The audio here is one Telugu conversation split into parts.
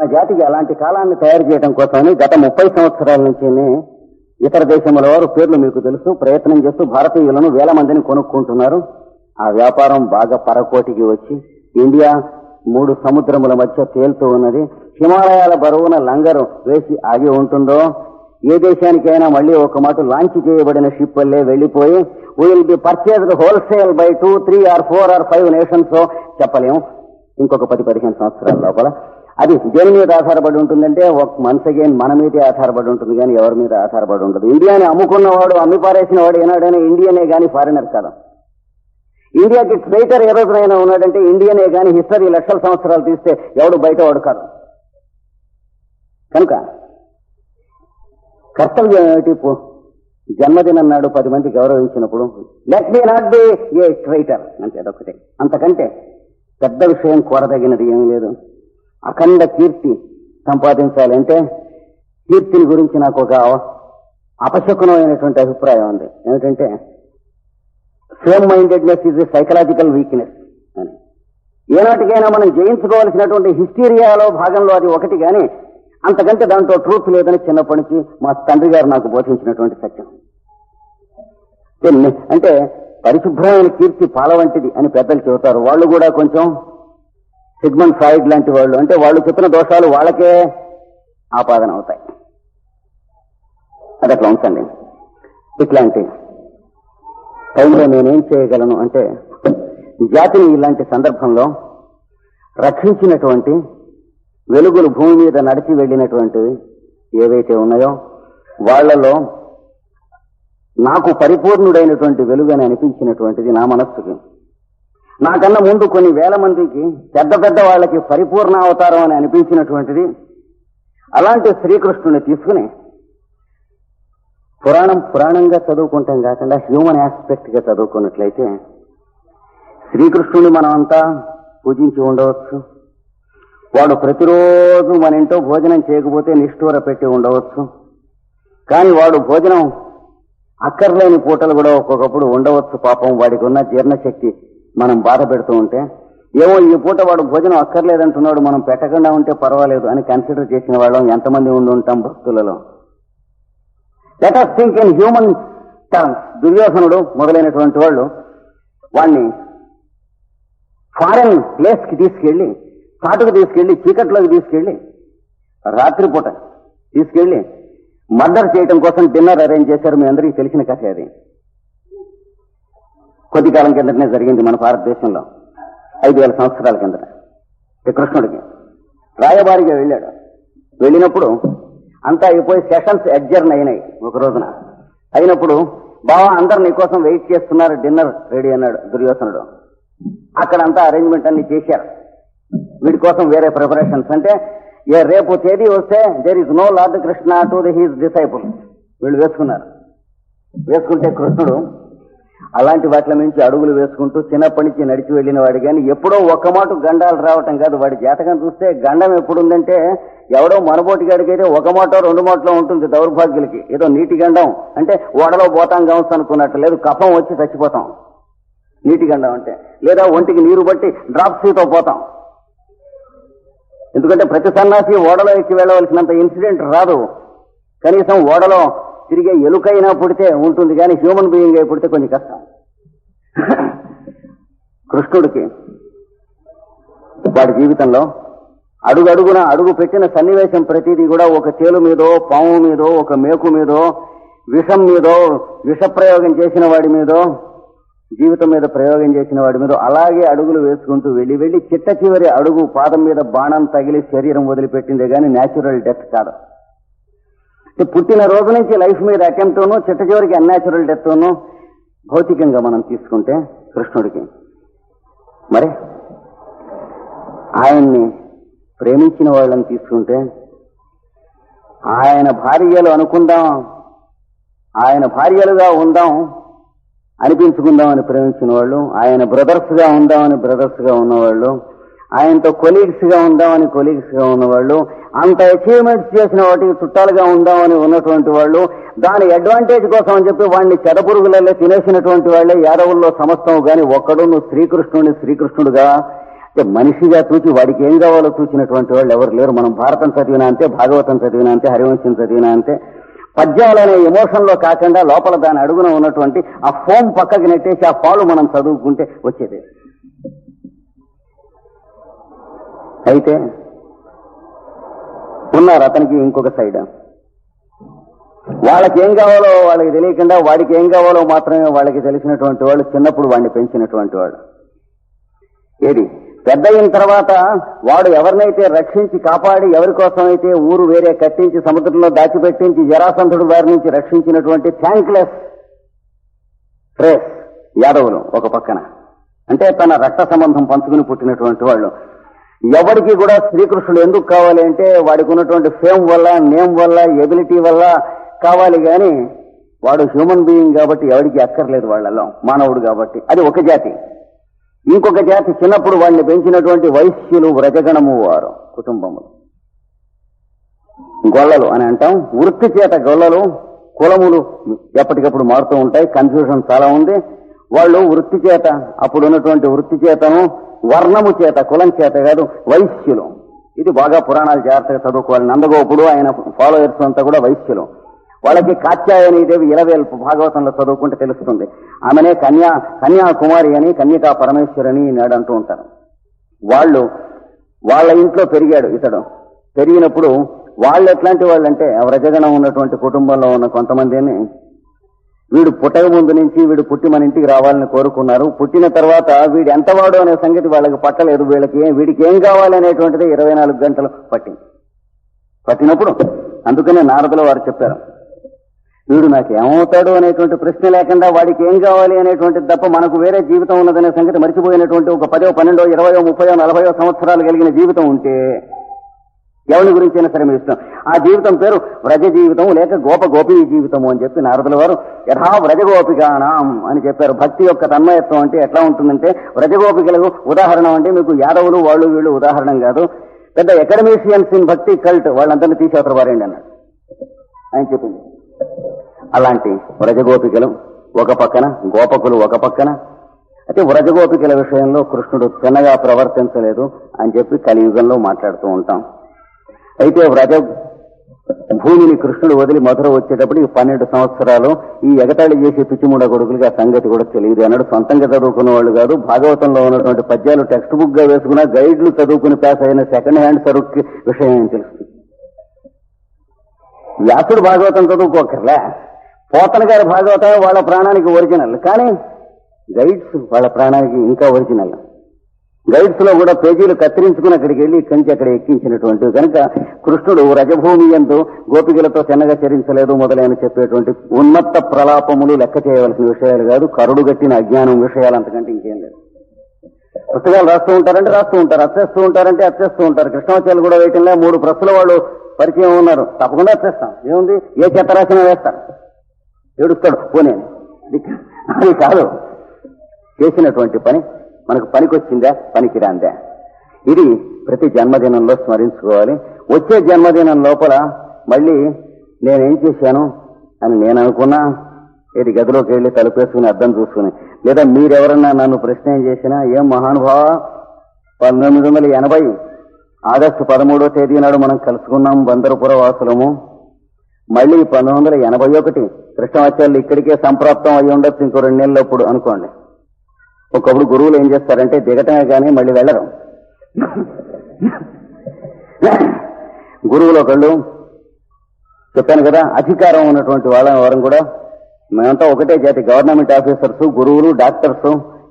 మన జాతికి అలాంటి కాలాన్ని తయారు చేయడం కోసమని గత ముప్పై సంవత్సరాల నుంచి ఇతర దేశముల వారు పేర్లు మీకు తెలుసు ప్రయత్నం చేస్తూ భారతీయులను వేల మందిని కొనుక్కుంటున్నారు. ఆ వ్యాపారం బాగా పరకోటికి వచ్చి ఇండియా మూడు సముద్రముల మధ్య తేలుతూ ఉన్నది. హిమాలయాల బరువున లంగరు వేసి ఆగి ఉంటుందో ఏ దేశానికైనా మళ్ళీ ఒక మాట లాంచ్ చేయబడిన షిప్ వల్లే వెళ్ళిపోయి will be purchased wholesale by two three or four or five nations చెప్పలేము. ఇంకొక పది పదిహేను సంవత్సరాల లోపల అది దేని మీద ఆధారపడి ఉంటుందంటే ఒక మన్స్ అగైన్ మన మీదే ఆధారపడి ఉంటుంది కానీ ఎవరి మీద ఆధారపడి ఉండదు. ఇండియాని అమ్ముకున్నవాడు అమ్మి పారేసిన వాడు ఏనాడైనా ఇండియనే కానీ ఫారినర్ కాదు. ఇండియాకి ట్రైటర్ ఏ రోజునైనా ఉన్నాడంటే ఇండియనే కానీ హిస్టరీ లక్షల సంవత్సరాలు తీస్తే ఎవడు బయట వాడు కాదు. కనుక కర్తవ్యం ఏమిటి? జన్మదినం నాడు పది మంది గౌరవించినప్పుడు let me not be a traitor అంటే అదొకటే అంతకంటే పెద్ద విషయం కోరదగినది ఏమీ లేదు. అఖండ కీర్తి సంపాదించాలంటే కీర్తిని గురించి నాకు ఒక అపశకునమైనటువంటి అభిప్రాయం ఉంది. ఏమిటంటే same mindedness is psychological weakness అని. ఏనాటికైనా మనం జయించుకోవాల్సినటువంటి హిస్టీరియాలో భాగంలో అది ఒకటి కానీ అంతకంటే దాంట్లో ట్రూత్ లేదని చిన్నప్పటి నుంచి మా తండ్రి గారు నాకు బోధించినటువంటి సత్యం. అంటే పరిశుభ్రమైన కీర్తి పాల వంటిది అని పెద్దలు చెబుతారు. వాళ్ళు కూడా కొంచెం సిగ్మండ్ ఫ్రాయిడ్ లాంటి వాళ్ళు. అంటే వాళ్ళు చెప్పిన దోషాలు వాళ్ళకే ఆపాదన అవుతాయి. అది అట్లా ఉంచండి. ఇట్లాంటి టైంలో నేనేం చేయగలను అంటే జాతిని ఇలాంటి సందర్భంలో రక్షించినటువంటి వెలుగులు భూమి మీద నడిచి వెళ్ళినటువంటివి ఏవైతే ఉన్నాయో వాళ్ళలో నాకు పరిపూర్ణుడైనటువంటి వెలుగు అని అనిపించినటువంటిది నా మనస్సుకి. నాకన్నా ముందు కొన్ని వేల మందికి పెద్ద పెద్ద వాళ్ళకి పరిపూర్ణ అవతారం అని అనిపించినటువంటిది. అలాంటి శ్రీకృష్ణుని తీసుకుని పురాణం పురాణంగా చదువుకుంటాం కాకుండా హ్యూమన్ ఆస్పెక్ట్గా చదువుకున్నట్లయితే శ్రీకృష్ణుని మనం అంతా పూజించి ఉండవచ్చు. వాడు ప్రతిరోజు మన ఇంట్లో భోజనం చేయకపోతే నిష్ఠూర పెట్టి ఉండవచ్చు. కానీ వాడు భోజనం అక్కర్లేని పూటలు కూడా ఒక్కొక్కప్పుడు ఉండవచ్చు. పాపం వాడికి ఉన్న జీర్ణశక్తి మనం బాధ పెడుతూ ఉంటే ఏవో ఈ పూట వాడు భోజనం అక్కర్లేదంటున్నాడు మనం పెట్టకుండా ఉంటే పర్వాలేదు అని కన్సిడర్ చేసిన వాళ్ళం ఎంతమంది ఉండి ఉంటాం భక్తులలో. Let us think in human terms దుర్యోధనుడు మొదలైనటువంటి వాళ్ళు వాణ్ణి ఫారెన్ ప్లేస్కి తీసుకెళ్ళి కాటుకు తీసుకెళ్ళి చీకట్లోకి తీసుకెళ్ళి రాత్రిపూట తీసుకెళ్ళి మర్డర్ చేయడం కోసం డిన్నర్ అరేంజ్ చేశారు. మీ అందరికీ తెలిసిన కథ అది. కొద్ది కాలం కిందటనే జరిగింది మన భారతదేశంలో. ఐదు వేల సంవత్సరాల కిందట. కృష్ణుడికి. రాయబారిగా వెళ్ళాడు. వెళ్ళినప్పుడు అంతా అయిపోయి సెషన్స్ అడ్జర్న్ అయినాయి ఒక రోజున. అయినప్పుడు బావా అందరు నీ కోసం వెయిట్ చేస్తున్నారు డిన్నర్ రెడీ అన్నాడు దుర్యోధనుడు. అక్కడ అంతా అరేంజ్మెంట్ అన్ని చేశారు. వీడి కోసం వేరే ప్రిపరేషన్స్ అంటే ఏ రేపు తేదీ వస్తే there is no lord Krishna to the his disciple వీళ్ళు వేసుకున్నారు. వేసుకుంటే కృష్ణుడు అలాంటి వాటిల నుంచి అడుగులు వేసుకుంటూ చిన్నప్పటి నుంచి నడిచి వెళ్ళిన వాడు కానీ ఎప్పుడో ఒక్క మాట గండాలు రావటం కాదు. వాడి జాతకం చూస్తే గండం ఎప్పుడుందంటే ఎవడో మనబోటి గాడికైతే ఒక మాట రెండు మాటలో ఉంటుంది దౌర్భాగ్యులకి. ఏదో నీటి గండం. అంటే ఓడలో పోతాం కావచ్చు అనుకున్నట్టు లేదు. కఫం వచ్చి చచ్చిపోతాం. నీటి గండం అంటే. లేదా ఒంటికి నీరు బట్టి డ్రాప్సీతో పోతాం. ఎందుకంటే ప్రతి సన్నాసి ఓడలో ఎక్కి వెళ్ళవలసినంత ఇన్సిడెంట్ రాదు. కనీసం ఓడలో తిరిగే ఎలుకైనా పుడితే ఉంటుంది కానీ హ్యూమన్ బీయింగ్ అయి పుడితే కొంచెం కష్టం. కృష్ణుడికి వాడి జీవితంలో అడుగు అడుగున అడుగు పెట్టిన సన్నివేశం ప్రతిదీ కూడా ఒక తేలు మీదో పాము మీదో ఒక మేకు మీదో విషం మీదో విష ప్రయోగం చేసిన వాడి మీదో జీవితం మీద ప్రయోగం చేసిన వాడి మీద అలాగే అడుగులు వేసుకుంటూ వెళ్ళి వెళ్ళి చిట్ట చివరి అడుగు పాదం మీద బాణం తగిలి శరీరం వదిలిపెట్టిందే కానీ న్యాచురల్ డెత్ కాదు. పుట్టిన రోజు నుంచి లైఫ్ మీద అటెంప్ట్ను చిట్ట చివరికి అన్యాచురల్ డెత్ను భౌతికంగా మనం తీసుకుంటే కృష్ణుడికి. మరి? ఆయన్ని ప్రేమించిన వాళ్ళని తీసుకుంటే ఆయన భార్యలు అనుకుందాం ఆయన భార్యలుగా ఉందాం అనిపించుకుందామని ప్రేమించిన వాళ్ళు ఆయన బ్రదర్స్గా ఉందామని బ్రదర్స్గా ఉన్నవాళ్ళు ఆయనతో కొలీగ్స్గా ఉందామని కొలీగ్స్గా ఉన్నవాళ్ళు అంత అచీవ్మెంట్స్ చేసిన వాటికి చుట్టాలుగా ఉందామని ఉన్నటువంటి వాళ్ళు దాని అడ్వాంటేజ్ కోసం అని చెప్పి వాడిని చెడపురుగులలో తినేసినటువంటి వాళ్ళే యాదవుల్లో సమస్తం గాని ఒక్కడు నువ్వు శ్రీకృష్ణుడిని శ్రీకృష్ణుడుగా అంటే మనిషిగా చూచి వాడికి ఏం కావాలో చూసినటువంటి వాళ్ళు ఎవరు లేరు. మనం భారతం చదివినా అంతే భాగవతం చదివినా అంతే హరివంశం చదివినా అంతే. పద్యాలనే ఎమోషన్లో కాకుండా లోపల దాని అడుగున ఉన్నటువంటి ఆ ఫోమ్ పక్కకి నెట్టేసి ఆ పాలు మనం చదువుకుంటే వచ్చేది. అయితే ఉన్నారు అతనికి ఇంకొక సైడ్. వాళ్ళకి ఏం కావాలో వాళ్ళకి తెలియకుండా వాడికి ఏం కావాలో మాత్రమే వాళ్ళకి తెలిసినటువంటి వాళ్ళు చిన్నప్పుడు వాడిని పెంచినటువంటి వాళ్ళు. ఏది? పెద్ద అయిన తర్వాత వాడు ఎవరినైతే రక్షించి కాపాడి ఎవరి కోసమైతే ఊరు వేరే కట్టించి సముద్రంలో దాచిపెట్టించి జరాసంధుడు వారి నుంచి రక్షించినటువంటి థ్యాంక్లెస్ రేస్ యాదవులు ఒక పక్కన. అంటే తన రక్త సంబంధం పంచుకుని పుట్టినటువంటి వాళ్ళు. ఎవరికి కూడా శ్రీకృష్ణుడు ఎందుకు కావాలి అంటే వాడికి ఉన్నటువంటి ఫేమ్ వల్ల నేమ్ వల్ల ఎబిలిటీ వల్ల కావాలి కానీ వాడు హ్యూమన్ బీయింగ్ కాబట్టి ఎవరికి అక్కర్లేదు వాళ్ళలో మానవుడు కాబట్టి. అది ఒక జాతి. ఇంకొక జాతి చిన్నప్పుడు వాడిని పెంచినటువంటి వైశ్యులు వ్రజగణము వారు కుటుంబములు. గొల్లలు అని అంటాం. వృత్తి చేత గొల్లలు కులములు ఎప్పటికప్పుడు మారుతూ ఉంటాయి. కన్ఫ్యూజన్ చాలా ఉంది. వాళ్ళు వృత్తి చేత అప్పుడు ఉన్నటువంటి వృత్తి చేతను వర్ణము చేత కులం చేత కాదు వైశ్యులు. ఇది బాగా పురాణాలు జాగ్రత్తగా చదువుకోవాలి. నందగోపుడు ఆయన ఫాలోయర్స్ అంతా కూడా వైశ్యులు. వాళ్ళకి కాత్యాయని దేవి ఇలవేల్పు భాగవతంలో చదువుకుంటే తెలుస్తుంది. ఆమెనే కన్యా కన్యాకుమారి అని కన్యకా పరమేశ్వరని నాడు అంటూ ఉంటారు. వాళ్ళు వాళ్ళ ఇంట్లో పెరిగాడు ఇతడు. పెరిగినప్పుడు వాళ్ళు ఎట్లాంటి వాళ్ళంటే వ్రజగణం ఉన్నటువంటి కుటుంబంలో ఉన్న కొంతమందిని వీడు పుట్టక ముందు నుంచి వీడు పుట్టి మన ఇంటికి రావాలని కోరుకున్నారు. పుట్టిన తర్వాత వీడు ఎంతవాడు అనే సంగతి వాళ్ళకి పట్టలేదు. వీళ్ళకి వీడికి ఏం కావాలి అనేటువంటిది ఇరవై నాలుగు గంటలు పట్టింది. పట్టినప్పుడు అందుకనే నారదుల వారు చెప్పారు. వీడు నాకు ఏమవుతాడు అనేటువంటి ప్రశ్న లేకుండా వాడికి ఏం కావాలి అనేటువంటిది తప్ప మనకు వేరే జీవితం ఉన్నదనే సంగతి మర్చిపోయినటువంటి ఒక పదో పన్నెండో ఇరవయో ముప్పయో నలభయో సంవత్సరాలు కలిగిన జీవితం ఉంటే ఎవరి గురించి అయినా సరే మీ ఇష్టం. ఆ జీవితం పేరు వ్రజ జీవితం లేక గోప గోపీ జీవితము అని చెప్పి నారదుల వారు యథా వ్రజగోపికానాం అని చెప్పారు. భక్తి యొక్క తన్మయత్వం అంటే ఎట్లా ఉంటుందంటే వ్రజగోపికలకు ఉదాహరణ అంటే మీకు యాదవులు వాళ్ళు వీళ్ళు ఉదాహరణ కాదు. పెద్ద ఎకడమీషియన్స్ ఇన్ భక్తి కల్ట్ వాళ్ళందరినీ తీసేస్తారు వారండి అన్నాడు ఆయన చెప్పింది. అలాంటి వ్రజగోపికలు ఒక పక్కన గోపకులు ఒక పక్కన అయితే వ్రజగోపికల విషయంలో కృష్ణుడు చిన్నగా ప్రవర్తించలేదు అని చెప్పి కలియుగంలో మాట్లాడుతూ ఉంటాం. అయితే వ్రజ భూమిని కృష్ణుడు వదిలి మధుర వచ్చేటప్పుడు ఈ పన్నెండు సంవత్సరాలు ఈ ఎగతాళి చేసే పిచ్చిమూడ కొడుకులకి ఆ సంగతి కూడా తెలియదు. అన్నాడు సొంతంగా చదువుకున్న వాళ్ళు కాదు భాగవతంలో ఉన్నటువంటి పద్యాలు టెక్స్ట్ బుక్గా వేసుకున్న గైడ్లు చదువుకుని పాస్ అయిన సెకండ్ హ్యాండ్ సరుక్కి విషయం ఏం తెలుస్తుంది? వ్యాసుడు భాగవతం చదువుకోకర్లే. పోతన గారి భాగవతం వాళ్ళ ప్రాణానికి ఒరిజినల్ కానీ గైడ్స్ వాళ్ళ ప్రాణానికి ఇంకా ఒరిజినల్ గైడ్స్లో కూడా పేజీలు కత్తిరించుకుని అక్కడికి వెళ్ళి ఇక్కడి నుంచి అక్కడ ఎక్కించినటువంటి కనుక కృష్ణుడు రజభూమి ఎందు గోపికలతో చిన్నగా చరించలేదు మొదలైన చెప్పేటువంటి ఉన్నత ప్రలాపములు లెక్క చేయవలసిన విషయాలు కాదు కరుడు గట్టిన అజ్ఞానం విషయాలు అంతకంటే ఇంకేం లేదు. పుస్తకాలు రాస్తూ ఉంటారంటే రాస్తూ ఉంటారు అచ్చేస్తూ ఉంటారంటే అచ్చేస్తూ ఉంటారు. కృష్ణాచార్యులు కూడా వేయటంలో మూడు ప్రస్తుల వాళ్ళు పరిచయం ఉన్నారు. తప్పకుండా వచ్చేస్తాం ఏముంది? ఏ చెత్త రాసినా వేస్తాం. ఏడుస్తాడు. పోనే. అది కాదు. చేసినటువంటి పని మనకు పనికొచ్చిందా? పనికిరాందా? ఇది ప్రతి జన్మదినంలో స్మరించుకోవాలి. వచ్చే జన్మదినం లోపల మళ్ళీ నేనేం చేశాను అని నేను అనుకున్నా. ఇది గదిలోకి వెళ్ళి తలుపేసుకుని అర్థం చూసుకుని. లేదా మీరెవరన్నా నన్ను ప్రశ్న ఏం చేసినా ఏం మహానుభావ పంతొమ్మిది వందల ఎనభై ఆగస్టు పదమూడో తేదీ నాడు మనం కలుసుకున్నాం బందరపుర వాసులము మళ్ళీ పంతొమ్మిది వందల ఎనభై ఒకటి కృష్ణాచార్యులు ఇక్కడికే సంప్రాప్తం అయి ఉండొచ్చు ఇంకో రెండు నెలలప్పుడు అనుకోండి. ఒకప్పుడు గురువులు ఏం చేస్తారంటే దిగటమే కానీ మళ్ళీ వెళ్ళరు. గురువులు ఒకళ్ళు చెప్పాను కదా అధికారం ఉన్నటువంటి వాళ్ళ వారం కూడా మేమంతా ఒకటే జాతి గవర్నమెంట్ ఆఫీసర్స్ గురువులు డాక్టర్స్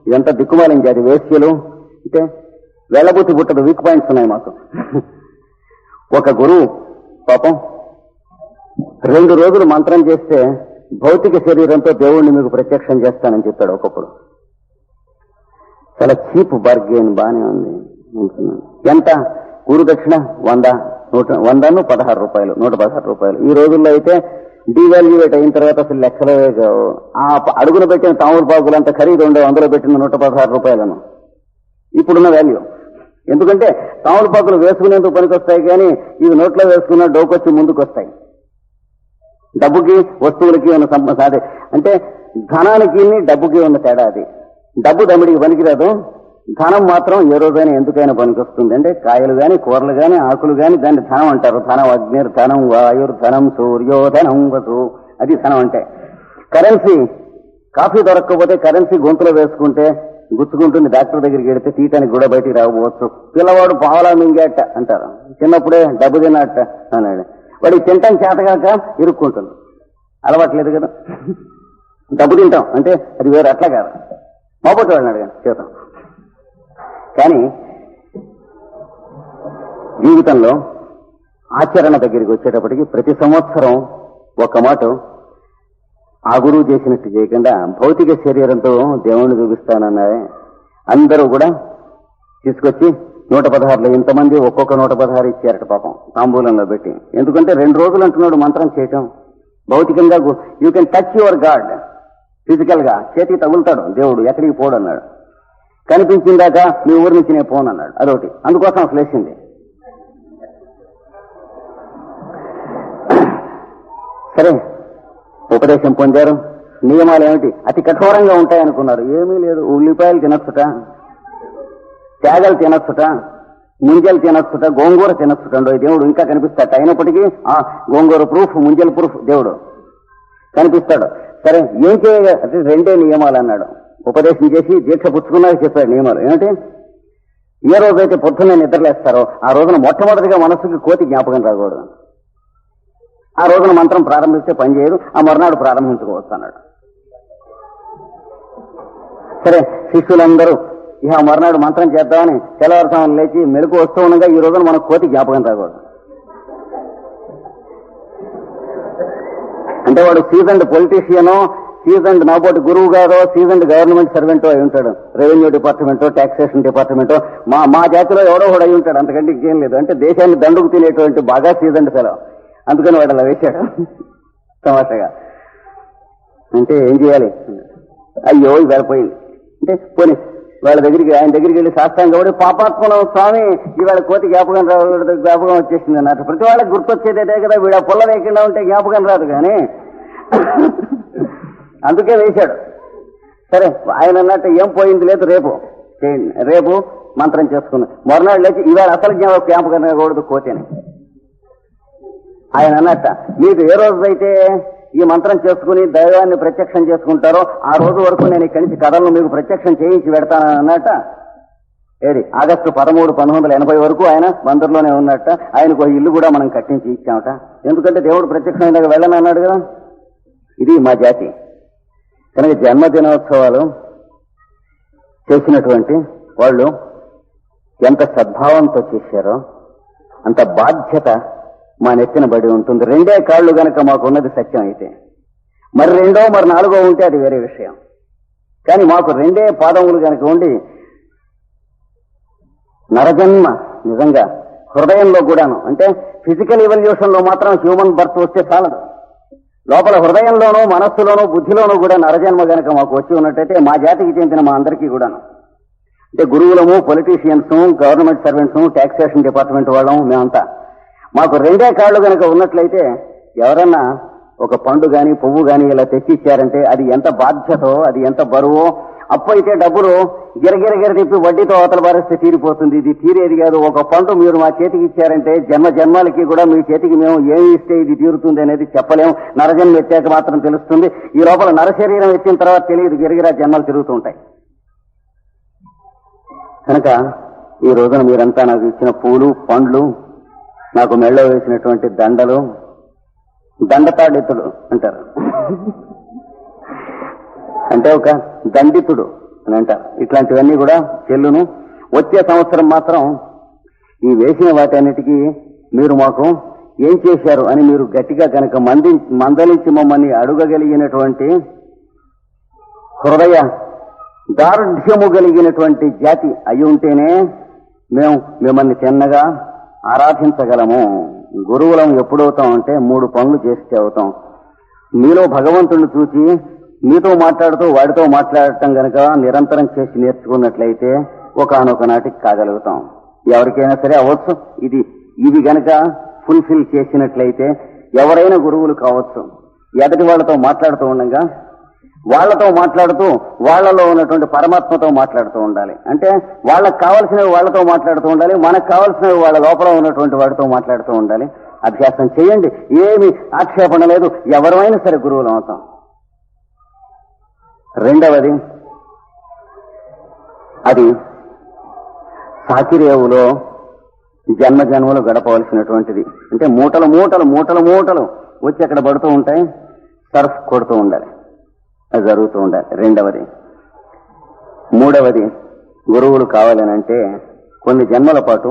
ఇదంతా దిక్కుమాలిన జాతి వేశ్యలు అంటే వెళ్ళబుద్ధి పుట్టదు వీక్ పాయింట్స్ ఉన్నాయి మాకు. ఒక గురువు పాపం రెండు రోజులు మంత్రం చేస్తే భౌతిక శరీరంతో దేవుణ్ణి మీకు ప్రత్యక్షం చేస్తానని చెప్పాడు ఒకప్పుడు. చాలా చీప్ బర్గేన్ బానే ఉంది. అనుకున్నాను. ఎంత? గురు దక్షిణ వంద నూట వందను పదహారు రూపాయలు నూట పదహారు రూపాయలు. ఈ రోజుల్లో అయితే డివాల్యుయేట్ అయిన తర్వాత అసలు లెక్కలే కావు. ఆ అడుగున పెట్టిన తాములు పాకులు అంత ఖరీదు ఉండవు అందులో పెట్టిన నూట పదహారు రూపాయలను. ఇప్పుడున్న వాల్యూ ఎందుకంటే తాములు పాకులు వేసుకునేందుకు పనికొస్తాయి కానీ ఇవి నోట్లో వేసుకున్న డోకొచ్చి ముందుకు వస్తాయి డబ్బుకి వస్తువులకి ఉన్న సంబంధం అంటే ధనానికి డబ్బుకి ఉన్న తేడా అది. డబ్బు దమ్ముడికి పనికిరాదు. ధనం మాత్రం ఏ రోజైనా ఎందుకైనా పనికొస్తుంది. అంటే కాయలు గాని కూరలు గాని ఆకులు గాని దాన్ని ధనం అంటారు. ధనం అగ్నిర్ ధనం వాయుర్ ధనం సూర్యోధనం వసు. అది ధనం అంటే. కరెన్సీ కాఫీ దొరకకపోతే కరెన్సీ గొంతులో వేసుకుంటే గుచ్చుకుంటుంది. డాక్టర్ దగ్గరికి వెడితే తీయటానికి కూడా బయటికి రాకపోవచ్చు. పిల్లవాడు పావలా మింగేట అంటారు. చిన్నప్పుడే డబ్బు తినట్ట అన్నాడు. వాడికి తింటాం చేతగాక ఇరుక్కుంటుంది. అలవాట్లేదు కదా. డబ్బు తింటాం. అంటే అది వేరు అట్లా కాదు. మాపోతే వాడిని అడగండి చేద్దాం. కానీ జీవితంలో ఆచరణ దగ్గరికి వచ్చేటప్పటికి ప్రతి సంవత్సరం ఒక మాట ఆ గురువు చేసినట్టు చేయకుండా భౌతిక శరీరంతో దేవుణ్ణి చూపిస్తానన్నారే. అందరూ కూడా తీసుకొచ్చి నూట పదహారులో ఇంతమంది ఒక్కొక్క నూట పదహారు ఇచ్చారట పాపం తాంబూలంలో పెట్టి. ఎందుకంటే రెండు రోజులు అంటున్నాడు మంత్రం చేయటం. భౌతికంగా you can touch your God ఫిజికల్గా చేతికి తగులుతాడు. దేవుడు ఎక్కడికి పోడు అన్నాడు కనిపించిందాక మీ ఊరి నుంచి నేను పోను అన్నాడు అదొకటి. అందుకోసం అసలు వేసింది సరే ఉపదేశం పొందారు. నియమాలు ఏమిటి? అతి కఠోరంగా ఉంటాయనుకున్నారు. ఏమీ లేదు. ఉల్లిపాయలు తినచ్చుట తేగలు తినచ్చుట ముంజలు తినచ్చుట గోంగూర తినచ్చుటండో దేవుడు ఇంకా కనిపిస్తాడు. అయినప్పటికీ ఆ గోంగూర ప్రూఫ్ ముంజల ప్రూఫ్ దేవుడు కనిపిస్తాడు. సరే ఏం చేయ అంటే రెండే నియమాలు అన్నాడు ఉపదేశం చేసి దీక్ష పుచ్చుకున్నాక చెప్పాడు నియమాలు. ఏమిటి? ఏ రోజైతే పొద్దున్న నిద్రలేస్తారో ఆ రోజున మొట్టమొదటిగా మనస్సుకి కోతి జ్ఞాపకం రాకూడదు. ఆ రోజున మంత్రం ప్రారంభిస్తే పని చేయదు ఆ మరునాడు ప్రారంభించుకోవచ్చు అన్నాడు సరే శిష్యులందరూ ఇక మరునాడు మంత్రం చేద్దామని తెల్లవారుసామని లేచి మెలకు వస్తూ ఉండగా ఈ రోజున మనకు కోతి జ్ఞాపకం రాకూడదు. అంటే వాడు సీజన్డ్ పొలిటీషియను సీజన్డ్ నాబోటి గురువు గారో సీజన్డ్ గవర్నమెంట్ సర్వెంటో అయి ఉంటాడు. రెవెన్యూ డిపార్ట్మెంటో టాక్సేషన్ డిపార్ట్మెంటో మా మా జాతిలో ఎవడో కూడా అయి ఉంటాడు. అంతకంటే ఇంకేం లేదు. అంటే దేశాన్ని దండుకు తినేటువంటి బాగా సీజన్డ్ ఫెలో. అందుకని వాడు అలా వేశాడు. తమాషగా. అంటే ఏం చేయాలి? అయ్యో ఇది వెళ్ళిపోయింది అంటే పోనీ వాళ్ళ దగ్గరికి ఆయన దగ్గరికి వెళ్ళి శాస్త్రం కాబట్టి పాపాత్మలం స్వామి ఇవాళ కోతి జ్ఞాపకం రాదు జ్ఞాపకం వచ్చేసింది అన్నట్టు. ప్రతి వాళ్ళకి గుర్తొచ్చేది కదా వీడ పుల్ల వేయకుండా ఉంటే జ్ఞాపకం రాదు కానీ అందుకే వేశాడు. సరే ఆయన అన్నట్టు ఏం పోయింది లేదు రేపు. చేయండి. రేపు మంత్రం చేసుకుందాం మరునాడు లేచి ఇవాళ అసలు జ్ఞాపకం క్యాంపు కనకూడదు కోతి ఆయన అన్నట్ట మీకు ఏ రోజైతే ఈ మంత్రం చేసుకుని దైవాన్ని ప్రత్యక్షం చేసుకుంటారో ఆ రోజు వరకు నేను ఇక్కడి నుంచి కథలను మీకు ప్రత్యక్షం చేయించి పెడతాను అన్నట్ట. ఏది ఆగస్టు పదమూడు పంతొమ్మిది ఎనభై వరకు ఆయన బందర్లోనే ఉన్నట్ట. ఆయనకు ఇల్లు కూడా మనం కట్టించి ఇచ్చామట. ఎందుకంటే దేవుడు ప్రత్యక్షం వెళ్ళని అన్నాడు కదా. ఇది మా జాతి. కనుక జన్మదినోత్సవాలు చేసినటువంటి వాళ్ళు ఎంత సద్భావంతో చేశారో అంత బాధ్యత మా నెత్తిన బడి ఉంటుంది. రెండే కాళ్ళు గనక మాకున్నది సత్యం అయితే. మరి రెండో మరి నాలుగో ఉంటే అది వేరే విషయం. కానీ మాకు రెండే పాదములు గనక ఉండి నరజన్మ నిజంగా హృదయంలో కూడాను అంటే ఫిజికల్ ఎవల్యూషన్లో మాత్రం హ్యూమన్ బర్త్ వస్తే చాలదు. లోపల హృదయంలోనూ మనస్సులోనూ బుద్ధిలోనూ కూడా నరజన్మ గనక మాకు వచ్చి ఉన్నట్టయితే మా జాతికి చెందిన మా అందరికీ కూడాను. అంటే గురువులము politicians government servants taxation department వాళ్ళము మేమంతా. మాకు రెండే కాళ్ళు గనక ఉన్నట్లయితే ఎవరన్నా ఒక పండు గాని పువ్వు గాని ఇలా తెచ్చి ఇచ్చారంటే అది ఎంత బాధ్యతో అది ఎంత బరువో అప్పు అయితే డబ్బులు గిరగిరగిర తిప్పి వడ్డీతో అవతల పారేస్తే తీరిపోతుంది. ఇది తీరేది కాదు. ఒక పండు మీరు మా చేతికి ఇచ్చారంటే జన్మ జన్మాలకి కూడా మీ చేతికి మేము ఏమి ఇస్తే ఇది తీరుతుంది అనేది చెప్పలేము నరజన్మ ఎత్తాక మాత్రం తెలుస్తుంది. ఈ లోపల నరశరీరం ఎత్తిన తర్వాత తెలియదు. గిరగిరా జన్మలు తిరుగుతూ ఉంటాయి. కనుక ఈ రోజున మీరంతా నాకు ఇచ్చిన పూలు పండ్లు నాకు మెళ్ళ వేసినటువంటి దండలు దండతాడితుడు అంటారు. అంటే ఒక దండితుడు అని అంటారు ఇట్లాంటివన్నీ కూడా చెల్లును వచ్చే సంవత్సరం మాత్రం ఈ వేసిన వాటన్నిటికీ మీరు మాకు ఏం చేశారు అని మీరు గట్టిగా కనుక మంది మందలించి మమ్మల్ని అడుగగలిగినటువంటి హృదయ దారుఢ్యము కలిగినటువంటి జాతి అయి ఉంటేనే మేము మిమ్మల్ని చిన్నగా ఆరాధించగలము. గురువులం ఎప్పుడవుతాం అంటే మూడు పనులు చేస్తే అవుతాం. మీలో భగవంతుని చూసి మీతో మాట్లాడుతూ వాడితో మాట్లాడటం గనక నిరంతరం చేసి నేర్చుకున్నట్లయితే ఒకనొక నాటికి కాగలుగుతాం. ఎవరికైనా సరే అవ్వచ్చు. ఇది ఇది గనక ఫుల్ఫిల్ చేసినట్లయితే ఎవరైనా గురువులు కావచ్చు. ఎదటి వాళ్ళతో మాట్లాడుతూ ఉండగా వాళ్ళతో మాట్లాడుతూ వాళ్ళలో ఉన్నటువంటి పరమాత్మతో మాట్లాడుతూ ఉండాలి. అంటే వాళ్ళకి కావలసినవి వాళ్ళతో మాట్లాడుతూ ఉండాలి మనకు కావలసినవి వాళ్ళ లోపల ఉన్నటువంటి వాడితో మాట్లాడుతూ ఉండాలి. అభ్యాసం చేయండి. ఏమి ఆక్షేపణ లేదు. ఎవరైనా సరే గురువులు అవుతాం. రెండవది అది సాకిరేవులో జన్మ జన్మలు గడపవలసినటువంటిది. అంటే మూటలు మూటలు మూటలు మూటలు వచ్చి అక్కడ పడుతూ ఉంటాయి సర్ఫ్ కొడుతూ ఉండాలి. అది జరుగుతూ ఉండాలి. రెండవది మూడవది గురువులు కావాలనంటే కొన్ని జన్మల పాటు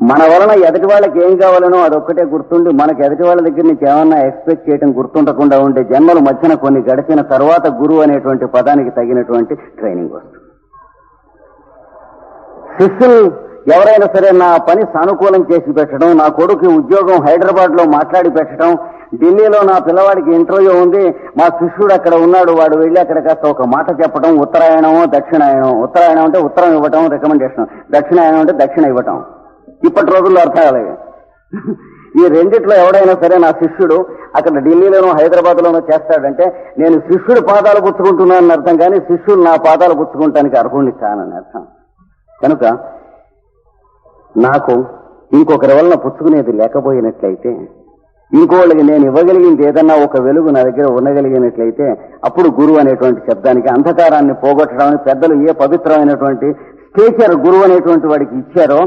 మన వలన ఎదుటి వాళ్ళకి ఏం కావాలనో అదొక్కటే గుర్తుండి మనకి ఎదుటి వాళ్ళ దగ్గర నుంచి ఏమన్నా ఎక్స్పెక్ట్ చేయడం గుర్తుండకుండా ఉండే జన్మల మధ్యన కొన్ని గడిచిన తర్వాత గురువు అనేటువంటి పదానికి తగినటువంటి ట్రైనింగ్ వస్తుంది. శిష్యులు ఎవరైనా సరే నా పని సానుకూలం చేసి పెట్టడం నా కొడుకు ఉద్యోగం హైదరాబాద్లో మాట్లాడి పెట్టడం ఢిల్లీలో నా పిల్లవాడికి ఇంటర్వ్యూ ఉంది మా శిష్యుడు అక్కడ ఉన్నాడు వాడు వెళ్ళి అక్కడ కాస్త ఒక మాట చెప్పడం ఉత్తరాయణం దక్షిణాయనం ఉత్తరాయణం అంటే ఉత్తరం ఇవ్వటం రికమెండేషన్ దక్షిణాయనం అంటే దక్షిణ ఇవ్వటం. ఇప్పటి రోజుల్లో అర్థం కాలేదు. ఈ రెండిట్లో ఎవడైనా సరే నా శిష్యుడు అక్కడ ఢిల్లీలోనూ హైదరాబాద్లోనూ చేస్తాడంటే నేను శిష్యుడు పాదాలు పుచ్చుకుంటున్నానని అర్థం కానీ శిష్యుడు నా పాదాలు పుచ్చుకుంటానికి అర్హుణ్ణి కానని అర్థం. కనుక నాకు ఇంకొకరి వలన పుచ్చుకునేది లేకపోయినట్లయితే ఇంకోళ్ళకి నేను ఇవ్వగలిగింది ఏదన్నా ఒక వెలుగు నా దగ్గర ఉండగలిగినట్లయితే అప్పుడు గురువు అనేటువంటి శబ్దానికి అంధకారాన్ని పోగొట్టడానికి పెద్దలు ఏ పవిత్రమైనటువంటి స్టేచర్ గురువు అనేటువంటి వాడికి ఇచ్చారో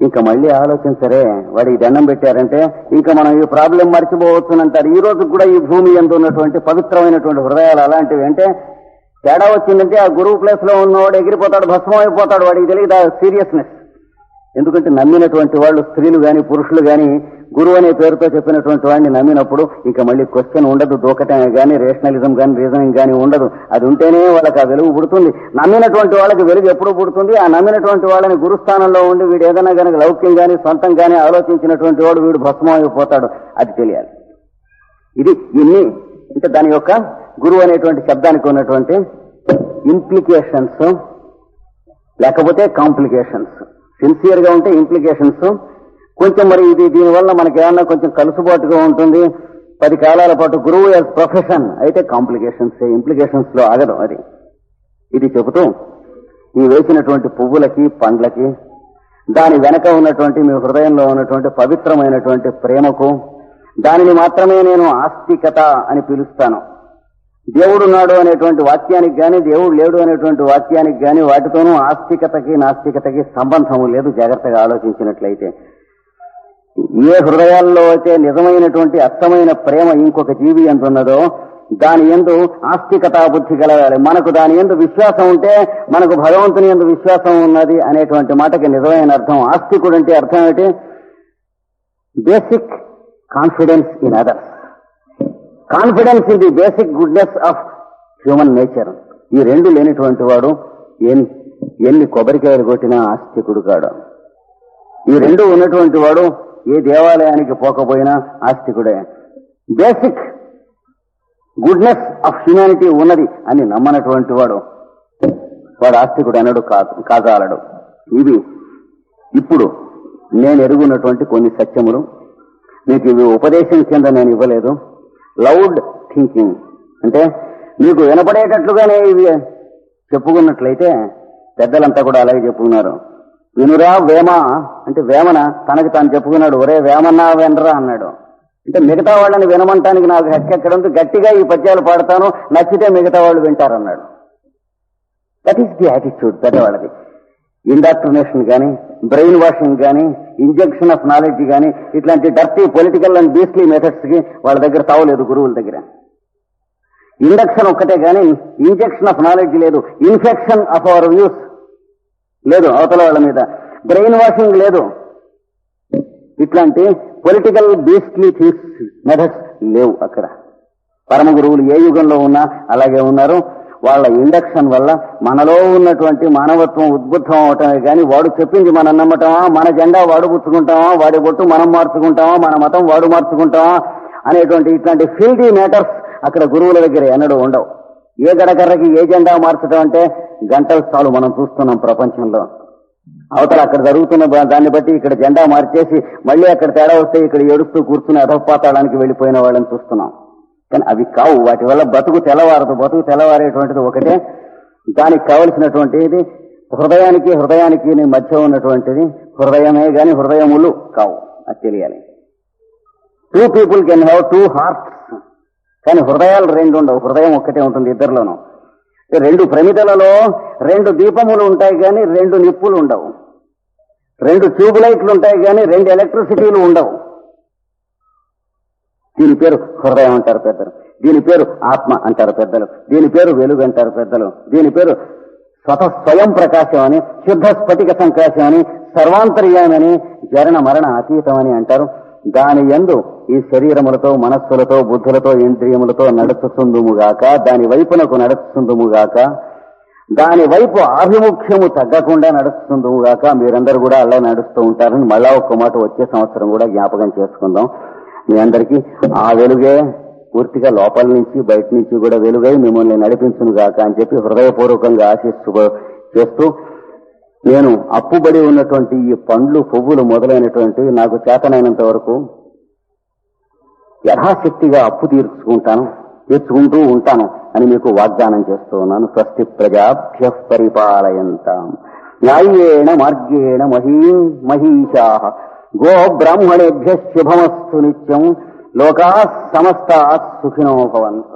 ఇంకా మళ్ళీ ఆలోచించరే వాడికి దండం పెట్టారంటే ఇంకా మనం ఈ ప్రాబ్లం మర్చిపోవచ్చునంటారు. ఈ రోజు కూడా ఈ భూమి ఎంత ఉన్నటువంటి పవిత్రమైనటువంటి హృదయాలు అలాంటివి అంటే తేడా వచ్చిందంటే ఆ గురువు ప్లేస్లో ఉన్నవాడు ఎగిరిపోతాడు భస్మం అయిపోతాడు వాడికి తెలియదు సీరియస్నెస్ ఎందుకంటే నమ్మినటువంటి వాళ్ళు స్త్రీలు గాని పురుషులు గాని గురువు అనే పేరుతో చెప్పినటువంటి వాడిని నమ్మినప్పుడు ఇంకా మళ్ళీ క్వశ్చన్ ఉండదు దూకటమే కానీ రేషనలిజం కానీ రీజనింగ్ కానీ ఉండదు. అది ఉంటేనే వాళ్ళకి ఆ వెలుగు పుడుతుంది. నమ్మినటువంటి వాళ్ళకి వెలుగు ఎప్పుడు పుడుతుంది. ఆ నమ్మినటువంటి వాళ్ళని గురుస్థానంలో ఉండి వీడు ఏదైనా కనుక లౌక్యం కానీ సొంతం కానీ ఆలోచించినటువంటి వాడు వీడు భస్మం అయిపోతాడు. అది తెలియాలి. ఇది ఇన్ని. ఇంకా దాని యొక్క గురువు అనేటువంటి శబ్దానికి ఉన్నటువంటి ఇంప్లికేషన్స్ లేకపోతే కాంప్లికేషన్స్ సిన్సియర్గా ఉంటే ఇంప్లికేషన్స్ కొంచెం మరి ఇది దీనివల్ల మనకి ఏమన్నా కొంచెం కలుసుబాటుగా ఉంటుంది. పది కాలాల పాటు గురువు యాజ్ ప్రొఫెషన్ అయితే కాంప్లికేషన్స్ ఇంప్లికేషన్స్లో ఆగదు అది. ఇది చెబుతూ ఈ వేసినటువంటి పువ్వులకి పండ్లకి దాని వెనక ఉన్నటువంటి మీ హృదయంలో ఉన్నటువంటి పవిత్రమైనటువంటి ప్రేమకు దానిని మాత్రమే నేను ఆస్తికత అని పిలుస్తాను. దేవుడున్నాడు అనేటువంటి వాక్యానికి గాని దేవుడు లేడు అనేటువంటి వాక్యానికి గాని వాటితోనూ ఆస్తికతకి నాస్తికతకి సంబంధం లేదు జాగ్రత్తగా ఆలోచించినట్లయితే. ఏ హృదయాల్లో అయితే నిజమైనటువంటి అర్థమైన ప్రేమ ఇంకొక జీవి ఎంతున్నదో దాని ఎందు ఆస్తికతా బుద్ధి కలగాలి మనకు దాని ఎందు విశ్వాసం ఉంటే మనకు భగవంతుని ఎందు విశ్వాసం ఉన్నది అనేటువంటి మాటకి నిజమైన అర్థం ఆస్తికుడు అంటే అర్థం ఏంటి basic confidence in others. Confidence in the basic goodness of human nature. ఈ రెండు లేనిటువంటి వాడు ఎన్ని కొబ్బరికాయలు కొట్టినా ఆస్తికుడు కాడు. ఈ రెండు ఉన్నటువంటి వాడు ఏ దేవాలయానికి పోకపోయినా ఆస్తికుడే. బేసిక్ గుడ్నెస్ ఆఫ్ హ్యుమానిటీ ఉన్నది అని నమ్మనటువంటి వాడు. వాడు ఆస్తికుడు అనడు కాదు ఇవి ఇప్పుడు నేను ఎరుగున్నటువంటి కొన్ని సత్యములు. మీకు ఇవి ఉపదేశం కింద నేను ఇవ్వలేదు. Loud thinking. అంటే మీకు వినపడేటట్లుగానే ఇవి చెప్పుకున్నట్లయితే పెద్దలంతా కూడా అలాగే చెప్పుకున్నారు. వినురా వేమ అంటే వేమన తనకి తాను చెప్పుకున్నాడు ఒరే వేమన్నా వెనరా అన్నాడు. అంటే మిగతా వాళ్ళని వినమంటానికి నాకు హెక్కెక్కడంతో గట్టిగా ఈ పద్యాలు పాడతాను నచ్చితే మిగతా వాళ్ళు వింటారన్నాడు. దట్ ఈస్ ది యాటిట్యూడ్ పెద్దవాళ్ళది ఇండాక్ట్రినేషన్ కానీ బ్రెయిన్ వాషింగ్ కానీ ఇంజెక్షన్ ఆఫ్ నాలెడ్జ్ కానీ ఇట్లాంటి డర్టీ పొలిటికల్ అండ్ బీస్లీ మెథడ్స్కి వాళ్ళ దగ్గర తావలేదు గురువుల దగ్గర. ఇండక్షన్ ఒక్కటే కానీ ఇంజెక్షన్ ఆఫ్ నాలెడ్జ్ లేదు ఇన్ఫెక్షన్ ఆఫ్ అవర్ వ్యూస్ లేదు అవతల వాళ్ళ మీద. బ్రెయిన్ వాషింగ్ లేదు. ఇట్లాంటి పొలిటికల్ బీస్ట్లీ థింగ్స్ మెథడ్స్ లేవు అక్కడ. పరమ గురువులు ఏ యుగంలో ఉన్నా అలాగే ఉన్నారు. వాళ్ళ ఇండక్షన్ వల్ల మనలో ఉన్నటువంటి మానవత్వం ఉద్బుద్ధం అవటమే కానీ వాడు చెప్పింది మనం నమ్మటమా? మన జెండా వాడు పుచ్చుకుంటామా? వాడి బొట్టు మనం మార్చుకుంటామా? మన మతం వాడు మార్చుకుంటామా? అనేటువంటి ఇట్లాంటి ఫీల్డీ మ్యాటర్స్ అక్కడ గురువుల దగ్గర ఎన్నడూ ఉండవు. ఏ గడకర్రకి ఏ జెండా మార్చడం అంటే గంటల చాలు మనం చూస్తున్నాం ప్రపంచంలో. అవతల అక్కడ జరుగుతున్న దాన్ని బట్టి ఇక్కడ జెండా మార్చేసి మళ్ళీ అక్కడ తేడా వస్తే ఇక్కడ ఏడుస్తూ కూర్చుని అధపాతాళానికి వెళ్ళిపోయిన వాళ్ళని చూస్తున్నాం. కానీ అవి కావు. వాటి వల్ల బతుకు తెల్లవారదు. బతుకు తెల్లవారేటువంటిది ఒకటే. దానికి కావలసినటువంటిది హృదయానికి హృదయానికి మధ్య ఉన్నటువంటిది. హృదయమే గాని హృదయములు కావు. అది తెలియాలి. Two people can have two hearts కానీ హృదయాలు రెండు ఉండవు. హృదయం ఒక్కటే ఉంటుంది ఇద్దరిలోనూ. రెండు ప్రమిదలలో రెండు దీపములు ఉంటాయి కానీ రెండు నిప్పులు ఉండవు. రెండు ట్యూబ్ లైట్లు ఉంటాయి కానీ రెండు ఎలక్ట్రిసిటీలు ఉండవు. దీని పేరు హృదయం అంటారు పెద్దలు. దీని పేరు ఆత్మ అంటారు పెద్దలు. దీని పేరు వెలుగు అంటారు పెద్దలు. దీని పేరు స్వత స్వయం ప్రకాశం అని శుద్ధ స్ఫటిక సంకాశం అని సర్వాంతర్యామని జరణ మరణ అతీతం అని అంటారు. దాని ఎందు ఈ శరీరములతో మనస్సులతో బుద్ధులతో ఇంద్రియములతో నడుచుతుందుముగాక దాని వైపునకు నడుచుతుందుముగాక దాని వైపు ఆభిముఖ్యము తగ్గకుండా నడుస్తుందుముగాక మీరందరూ కూడా అలా నడుస్తూ ఉంటారని మళ్ళా ఒక్క మాట వచ్చే సంవత్సరం కూడా జ్ఞాపకం చేసుకుందాం. మీ అందరికీ ఆ వెలుగే పూర్తిగా లోపల నుంచి బయట నుంచి కూడా వెలుగై మిమ్మల్ని నడిపించును గాక అని చెప్పి హృదయపూర్వకంగా ఆశిస్తూ చేస్తూ నేను అప్పుబడి ఉన్నటువంటి ఈ పండ్లు పువ్వులు మొదలైనటువంటి నాకు చేతనైనంత వరకు యథాశక్తిగా అప్పు తీర్చుకుంటాను తీర్చుకుంటూ ఉంటాను అని మీకు వాగ్దానం చేస్తూ ఉన్నాను. స్వస్తి ప్రజాభ్య పరిపాలయంతాం. న్యాయేణ మార్గేణ మహీం మహీషా. గో బ్రాహ్మణేభ్య శుభమస్తు నిత్యం. లోకా సమస్త సుఖినో భవంతు.